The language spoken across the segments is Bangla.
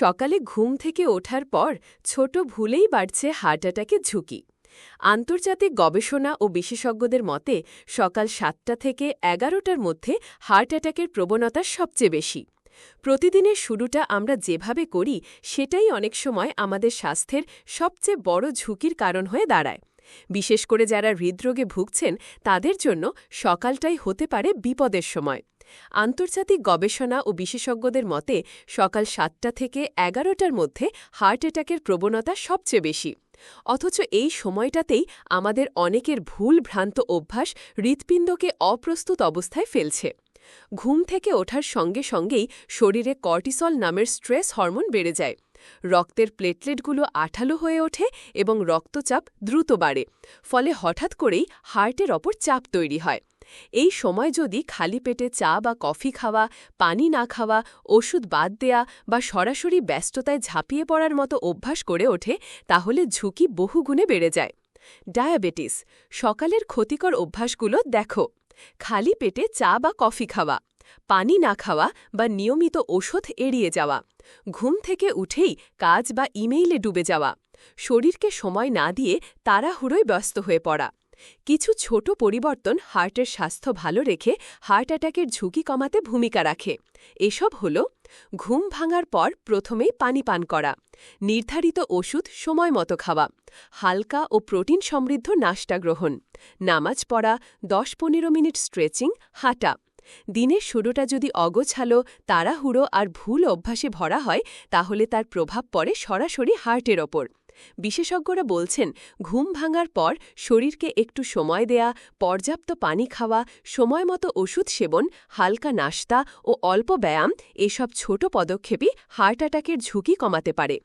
সকালে ঘুম থেকে ওঠার পর ছোট ভুলেই বাড়ছে হার্ট অ্যাটাকের ঝুঁকি। আন্তর্জাতিক গবেষণা ও বিশেষজ্ঞদের মতে, সকাল সাতটা থেকে এগারোটার মধ্যে হার্ট অ্যাটাকের প্রবণতা সবচেয়ে বেশি। প্রতিদিনের শুরুটা আমরা যেভাবে করি, সেটাই অনেক সময় আমাদের স্বাস্থ্যের সবচেয়ে বড় ঝুঁকির কারণ হয়ে দাঁড়ায়। বিশেষ করে যারা হৃদরোগে ভুগছেন, তাদের জন্য সকালটাই হতে পারে বিপদের সময়। আন্তর্জাতিক গবেষণা ও বিশেষজ্ঞদের মতে, সকাল সাতটা থেকে এগারোটার মধ্যে হার্ট অ্যাটাকের প্রবণতা সবচেয়ে বেশি। অথচ এই সময়টাতেই আমাদের অনেকের ভুল ভ্রান্ত অভ্যাস হৃৎপিণ্ডকে অপ্রস্তুত অবস্থায় ফেলছে। ঘুম থেকে ওঠার সঙ্গে সঙ্গেই শরীরে কর্টিসল নামের স্ট্রেস হরমোন বেড়ে যায়। রক্তের প্লেটলেটগুলো আঠালো হয়ে ওঠে এবং রক্তচাপ দ্রুত বাড়ে, ফলে হঠাৎ করেই হার্টের ওপর চাপ তৈরি হয়। এই সময় যদি খালি পেটে চা বা কফি খাওয়া, পানি না খাওয়া, ওষুধ বাদ দেয়া বা সরাসরি ব্যস্ততায় ঝাঁপিয়ে পড়ার মতো অভ্যাস করে ওঠে, তাহলে ঝুঁকি বহুগুণে বেড়ে যায়। ডায়াবেটিস, সকালের ক্ষতিকর অভ্যাসগুলো দেখো। খালি পেটে চা বা কফি খাওয়া, পানি না খাওয়া বা নিয়মিত ওষুধ এড়িয়ে যাওয়া, ঘুম থেকে উঠেই কাজ বা ইমেইলে ডুবে যাওয়া, শরীরকে সময় না দিয়ে তাড়াহুড়োয় ব্যস্ত হয়ে পড়া। কিছু ছোট পরিবর্তন হার্টের স্বাস্থ্য ভালো রেখে হার্ট অ্যাটাকের ঝুঁকি কমাতে ভূমিকা রাখে। এসব হল ঘুম ভাঙার পর প্রথমেই পানি পান করা, নির্ধারিত ওষুধ সময় মতো খাওয়া, হালকা ও প্রোটিন সমৃদ্ধ নাস্তা গ্রহণ, নামাজ পড়া, দশ পনেরো মিনিট স্ট্রেচিং, হাঁটা। দিনের শুরুটা যদি অগোছালো, তাড়াহুড়ো আর ভুল অভ্যাসে ভরা হয়, তাহলে তার প্রভাব পড়ে সরাসরি হার্টের ওপর। বিশেষজ্ঞরা বলছেন, ঘুম ভাঙার পর শরীরকে একটু সময় দেয়া, পর্যাপ্ত পানি খাওয়া সময়মতো ওষুধ সেবন, হালকা নাস্তা ও অল্প ব্যায়াম এসব ছোট পদক্ষেপই হার্ট অ্যাটাকের ঝুঁকি কমাতে পারে।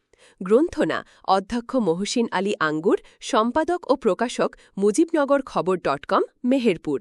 গ্রন্থনা, অধ্যক্ষ মহসিন আলী আঙ্গুর, সম্পাদক ও প্রকাশক মুজিবনগর খবর ডট কম, মেহেরপুর।